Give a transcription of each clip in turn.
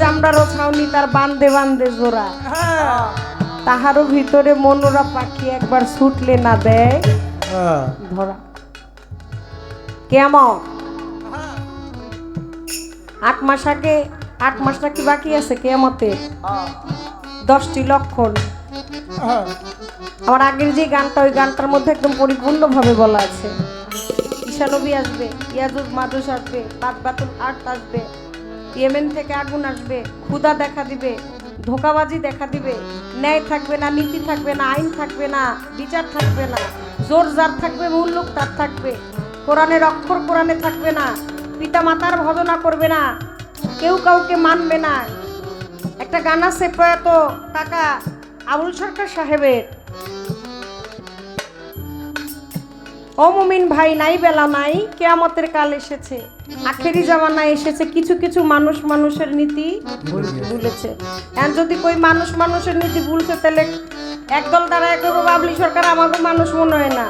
চামড়ারও ছাউনি তার বান্ধে বান্ধে জোড়া। হ্যাঁ। তাহারও ভিতরে মনোরা পাখি একবার ছুটলে না দেয়। হ্যাঁ। ধরা। কেমন? আট মাস আগে আট মাস নাকি বাকি আছে কেমতে দশটি লক্ষণ। হ্যাঁ। আমার আগের যে গানটা ওই গানটার মধ্যে একদম পরিপূর্ণভাবে বলা আছে। ঈশানবী আসবে ইয়াজুজ মাদুস আসবে বাদ বাতুল আর্ট আসবে। ইয়েমেন থেকে আগুন আসবে ক্ষুদা দেখা দিবে, ধোকাবাজি দেখা দিবে, ন্যায় থাকবে না, নীতি থাকবে না, আইন থাকবে না, বিচার থাকবে না জোর যার থাকবে, মূল লোক তার থাকবে, কোরআনের অক্ষর কোরআনে থাকবে না পিতা মাতার ভজনা করবে না, কেউ কাউকে মানবে না। একটা গান আছে প্রয়াত টাকা আবুল সরকার সাহেবের। ও মুমিন ভাই, নাই বেলা নাই, কেয়ামতের কাল এসেছে। আখেরি জামানা এসেছে, কিছু কিছু মানুষ মানুষের নীতি ভুলেছে। এখন যদি কই মানুষ মানুষের নীতি ভুলছে, তাহলে একদল দ্বারা করব বাবলি সরকার আমাকে মানুষ মনে হয় না।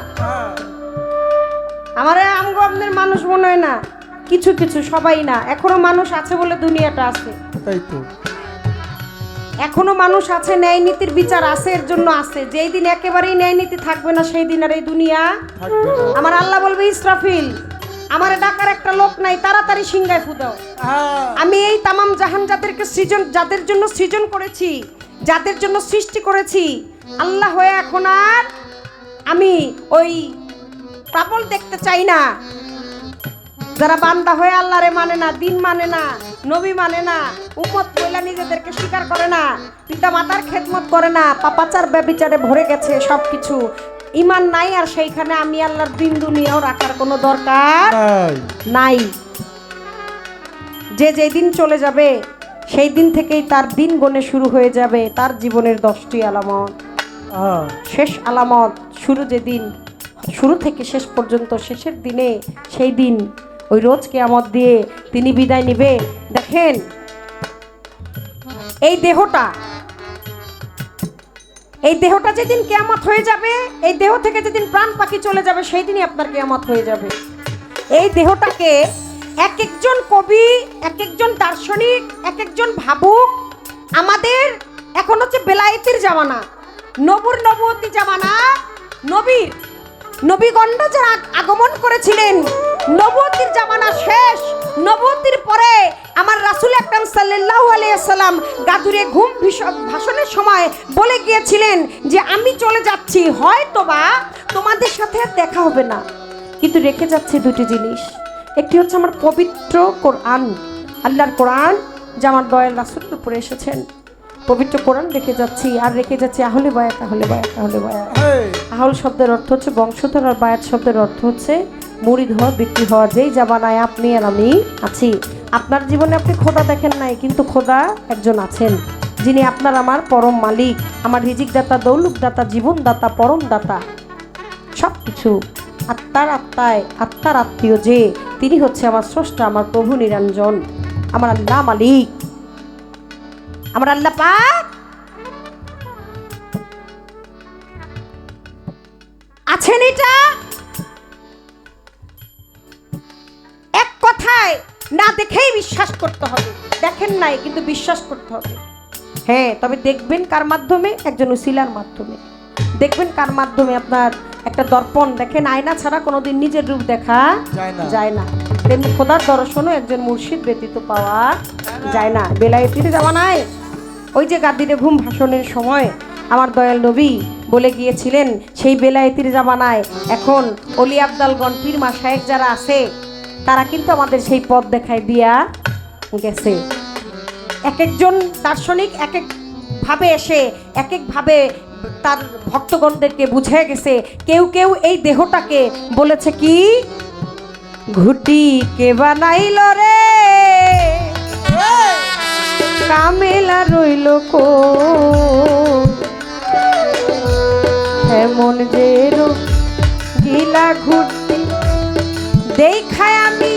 আমার আমগো আপনাদের মানুষ মনে হয় না। কিছু কিছু, সবাই না। এখনও মানুষ আছে বলে দুনিয়াটা আছে। তাই তো। এখনও মানুষ আছে ন্যায় নীতির বিচার আছে এর জন্য আছে। যেই দিন একেবারেই ন্যায় নীতি থাকবে না সেই দিন আর এই দুনিয়া আমার আল্লাহ বলবে ইসরাফিল আমার ডাকার একটা লোক নাই তাড়াতাড়ি সিংগায় ফুদাও হ্যাঁ। আমি এই তামাম জাহান যাদেরকে সৃজন যাদের জন্য সৃজন করেছি যাদের জন্য সৃষ্টি করেছি আল্লাহ হয়ে এখন আর আমি ওই পাপল দেখতে চাই না। যারা বান্দা হয়ে আল্লাহরে মানে না দিন মানে না নবী মানে না উম্মত মহিলা নিজেদেরকে স্বীকার করে না পিতা মাতার খেদমত করে না পাপাচার ব্যবিচারে ভরে গেছে সব কিছু ইমান নাই আর সেইখানে আমি আল্লাহর দিন দুনিয়াও রাখার কোনো দরকার নাই। যে যেই দিন চলে যাবে সেই দিন থেকেই তার দিন গণে শুরু হয়ে যাবে তার জীবনের দশটি আলামত। হ্যাঁ। শেষ আলামত শুরু যেদিন শুরু থেকে শেষ পর্যন্ত শেষের দিনে সেই দিন ওই রোজ কেয়ামত দিয়ে তিনি বিদায় নিবে। দেখেন, এই দেহটা এই দেহটা যেদিন কেয়ামত হয়ে যাবে, এই দেহ থেকে যেদিন প্রাণ পাখি চলে যাবে সেই দিনই আপনার কেয়ামত হয়ে যাবে। এই দেহটাকে এক একজন কবি, এক একজন দার্শনিক, এক একজন ভাবুক, আমাদের এখন হচ্ছে বেলায়েতের জামানা, নবুর নবতী জামানা, নবীর নবীগণ্ড যারা আগমন করেছিলেন নবতির জামানা শেষ। নবতির পরে আমার রাসুল আকরাম সাল্লাল্লাহু আলাইহি সাল্লাম গাদুরে ঘুম ভাষণের সময় বলে গিয়েছিলেন যে আমি চলে যাচ্ছি, হয়তোবা তোমাদের সাথে দেখা হবে না। কিন্তু রেখে যাচ্ছে দুটি জিনিস। একটি হচ্ছে আমার পবিত্র কোরআন। আল্লাহর কোরআন যা আমার দয়াল রাসুলের উপরে এসেছেন। পবিত্র কোরআন রেখে যাচ্ছি আর রেখে যাচ্ছি আহলে বায়াত আহলে বায়াত আহলে বায়াত। আহল শব্দের অর্থ হচ্ছে বংশধর আর বায়াত শব্দের অর্থ হচ্ছে মুড়ি হওয়া বিক্রি হওয়া যেই জামানায় আপনি আর আমি আছি। আপনার জীবনে আপনি খোদা দেখেন নাই কিন্তু খোদা একজন আছেন যিনি আপনার আমার পরম মালিক আমার রিজিক দাতা দৌলুক দাতা জীবন দাতা পরম দাতা সব কিছু আত্মার আত্মায় আত্মার আত্মীয় যে তিনি হচ্ছে আমার স্রষ্টা আমার প্রভু নিরঞ্জন আমার আল্লাহ মালিক। আমার আল্লাহ পাক আছেন এটা? এক কথায় না দেখেই বিশ্বাস করতে হবে। দেখেন নাই কিন্তু বিশ্বাস করতে হবে। হ্যাঁ তবে দেখবেন কার মাধ্যমে? একজন উসিলার মাধ্যমে। দেখবেন কার মাধ্যমে আপনার একটা দর্পণ। দেখেন আয়না ছাড়া কোনোদিন নিজের রূপ দেখা যায় না। তেমনি খোদার দর্শনও একজন মুর্শিদ ব্যতীত পাওয়া যায় না। বেলায়েতির জামানায় ওই যে গাদিরে ঘুম ভাষণের সময় আমার দয়াল নবী বলে গিয়েছিলেন, সেই বেলায়েতির জামানায় এখন অলি আবদালগণ পীর মাসায়েক যারা আছে, তারা কিন্তু আমাদের সেই পথ দেখায় দিয়া গেছে। এক একজন দার্শনিক এক একভাবে এসে এক একভাবে তার ভক্তগণদেরকে বুঝে গেছে, কেউ কেউ এই দেহটাকে বলেছে কি? ঘুটি কে বানাইল রে? কামেলা রইল কো এমন যে গিলা ঘুরতি দেখায় আমি,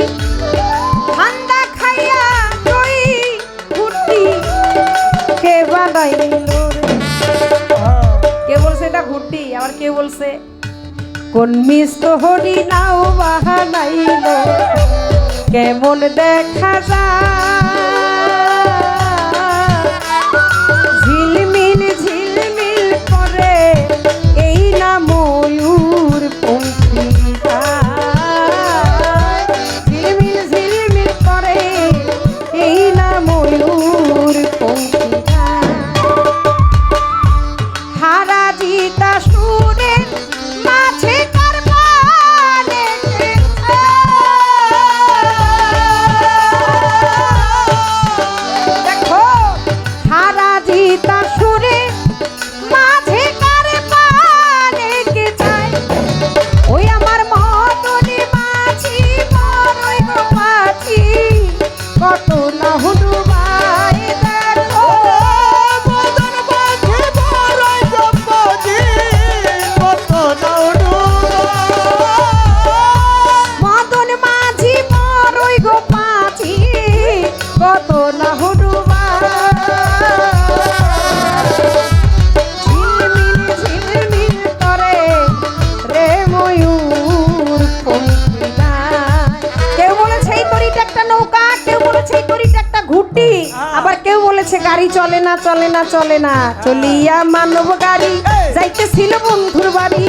ঠান্ডা খাইয়া রই ঘুরতি? কে বানাইল কে বলছে এটা ঘুরতি? আবার কে বলছে? কোন মিষ্ট হরি নাও বাহানাইল? কেমন দেখা যায়? চলে না চলে না চলে না। চলিয়া মানব গাড়ি যাইতেছিল বন্ধুর বাড়ি।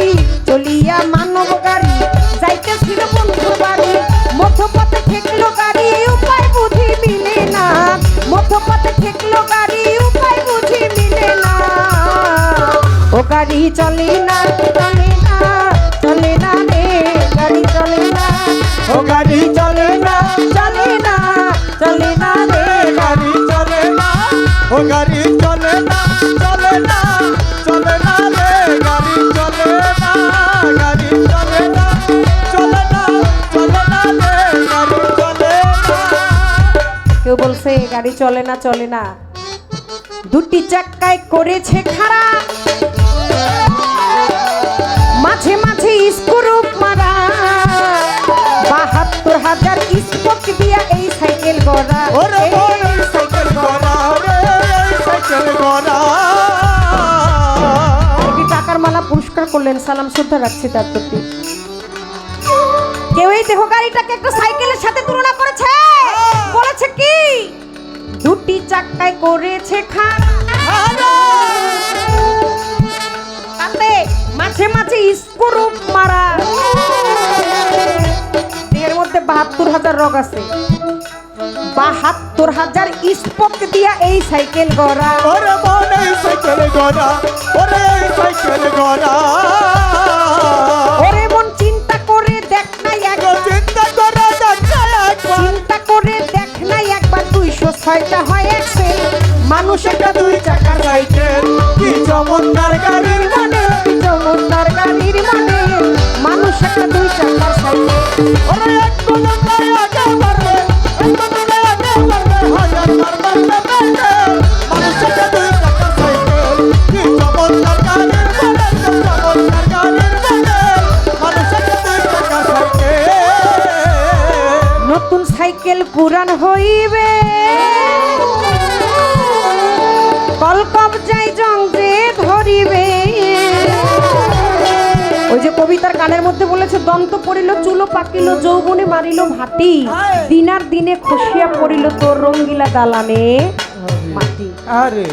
চলিয়া মানব গাড়ি যাইতেছিল বন্ধুর বাড়ি। মধ্যপথে ঠেকলো গাড়ি, উপায় বুঝি মিলে না। মধ্যপথে ঠেকলো গাড়ি, উপায় বুঝি মিলে না। ও গাড়ি চলে না চলে না চলে না রে। গাড়ি চলে না, ও গাড়ি চলে না চলে না, চলে গাড়ি ও গাড়ি চলে না চলে না চলে না রে গাড়ি চলে না গাড়ি চলে না চলে না চলে না রে গাড়ি চলে না। কেউ বলছে গাড়ি চলে না চলে না। দুটি চাক্কায় করেছে খারাপ মাঝে মাঝে স্ক্রুপ মারা। বাহাত্তর হাজার স্পোক দিয়া এই সাইকেল গড়া। করলেন, সালাম শ্রদ্ধা রাখছি তার প্রতি। কেউ এই দেহ গাড়িটাকে একটা সাইকেলের সাথে তুলনা করেছে? বলেছে কি? দুটি চাক্কায় করেছে খারাপ তাতে মাঝে মাঝে স্ক্রুপ মারা। এর মধ্যে বাহাত্তর হাজার রোগ আছে। বাহাত্তর হাজার স্পোক দিয়া এই সাইকেল গড়া। ওরে মন সাইকেল গড়া ওরে সাইকেল গড়া। ওরে মন চিন্তা করে দেখ না একবার। চিন্তা করে দেখা একবার। চিন্তা করে দেখ না একবার দুইশো ছয়টা হয় এক্সেল মানুষ একটা দুই চাকার সাইকেল কি চমৎকার গাড়ির মানে চমৎকার গাড়ির মানে মানুষ একটা দুই চাকার সাইকেল। ওরে সাইকেল পুরান হইবে। কলকব যাই জঙ্গে ধরিবে। ওই যে কবিতার গানের মধ্যে বলেছে দন্ত পড়িল চুলো পাকিল যৌবনে মারিল ভাটি দিনার দিনে খসিয়া পড়িল তোর রঙ্গিলা দালানে মাটি। আরে।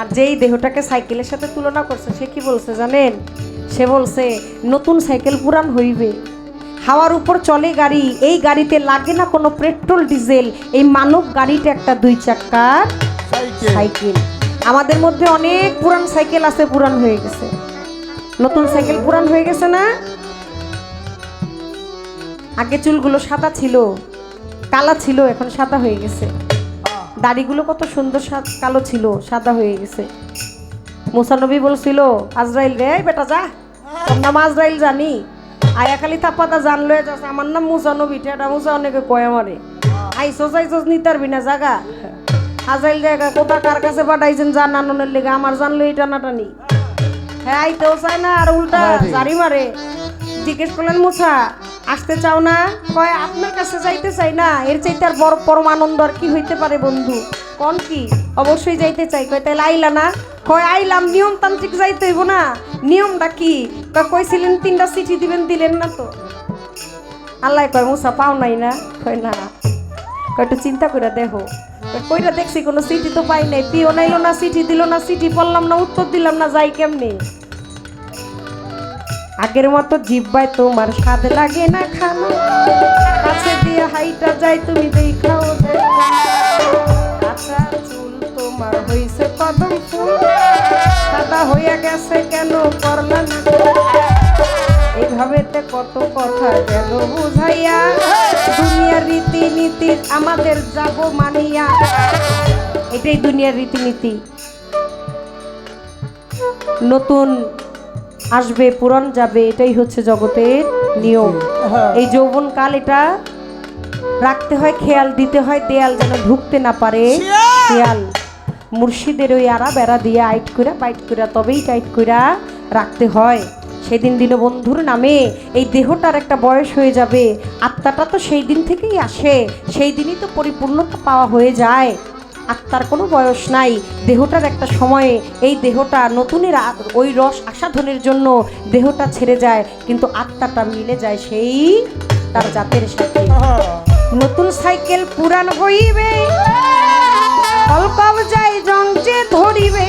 আর যেই দেহটাকে সাইকেলের সাথে তুলনা করছে সে কি বলছে জানেন? সে বলছে নতুন সাইকেল পুরান হইবে। হাওয়ার উপর চলে গাড়ি। এই গাড়িতে লাগে না কোনো পেট্রোল ডিজেল। এই মানব গাড়িটা একটা দুই চাক্কার সাইকেল। আমাদের মধ্যে অনেক পুরান সাইকেল আছে পুরান হয়ে গেছে। নতুন সাইকেল পুরান হয়ে গেছে না? আগে চুলগুলো সাদা ছিল কালা ছিল এখন সাদা হয়ে গেছে। দাড়িগুলো কত সুন্দর কালো ছিল সাদা হয়ে গেছে। মুসানবী বলছিল আজরাইল রে বেটা যা। নাম আজরাইল জানি। আয়া খালি থাপাতা জানলো যাচ্ছে আমার নাম মুসানবী টেটা মুসা অনেকে কয় আমারে। আইসো যাইসোস নিতার বিনা জাগা। আজাইল জায়গা কোথা কার কাছে পাঠাইছেন জানানোর লেগে আমার জানলো এই টানাটানি। হ্যাঁ আইতেও চায় না আর উল্টা আরে। জারি মারে। জিজ্ঞেস করলেন মুসা আসতে চাও না? কয় আপনার কাছে যাইতে চাই না এর চাইতে আর বড় পরম আনন্দ আর কি হইতে পারে বন্ধু? কোন কি? অবশ্যই যাইতে চাই। কয়, তাইলে আইলা না? কয়, আইলাম, নিয়মতান্ত্রিক যাইতে হইব না। নিয়মটা কি? কয়, কইছিলেন তিনটা চিঠি দিবেন, দিলেন না তো। আল্লাহ কয়, মুসা, পাও নাই না? কয় না। কয়, একটু চিন্তা করে দেখো। কইরা দেখছি কোনো চিঠি তো পাই নাই। পিও নাইলো না, চিঠি দিল না, চিঠি পড়লাম না, উত্তর দিলাম না, যাই কেমনি? আগের মতো জিব্বায় তোমার স্বাদ লাগে না খানো। কাছে দিয়ে হাইটা যাই তুমি দেখাও কাঁচা কদম ফুল সাদা হইয়া গেছে কেন করলা না? এইভাবে কত কথা গেল বুঝাইয়া। দুনিয়ার রীতিনীতি আমাদের যাব মানিয়া। এটাই দুনিয়ার রীতিনীতি। নতুন আসবে পুরান যাবে এটাই হচ্ছে জগতের নিয়ম। এই যৌবন কাল এটা রাখতে হয় খেয়াল দিতে হয় দেয়াল যেন ঢুকতে না পারে খেয়াল মুর্শিদের ওই আড়া বেড়া দিয়ে আইট করে বাইট করে তবেই টাইট করে রাখতে হয়। সেদিন দীনবন্ধুর নামে এই দেহটার একটা বয়স হয়ে যাবে। আত্মাটা তো সেই দিন থেকেই আসে সেই দিনই তো পরিপূর্ণতা পাওয়া হয়ে যায়। আত্মার কোনো বয়স নাই দেহটার একটা সময়ে। এই দেহটা নতুনের ওই রস আসাধনের জন্য দেহটা ছেড়ে যায় কিন্তু আত্মাটা মিলে যায় সেই তার জাতের সাথে। নতুন সাইকেল পুরান হইবে। অলকব যাই জং যে ধরিবে।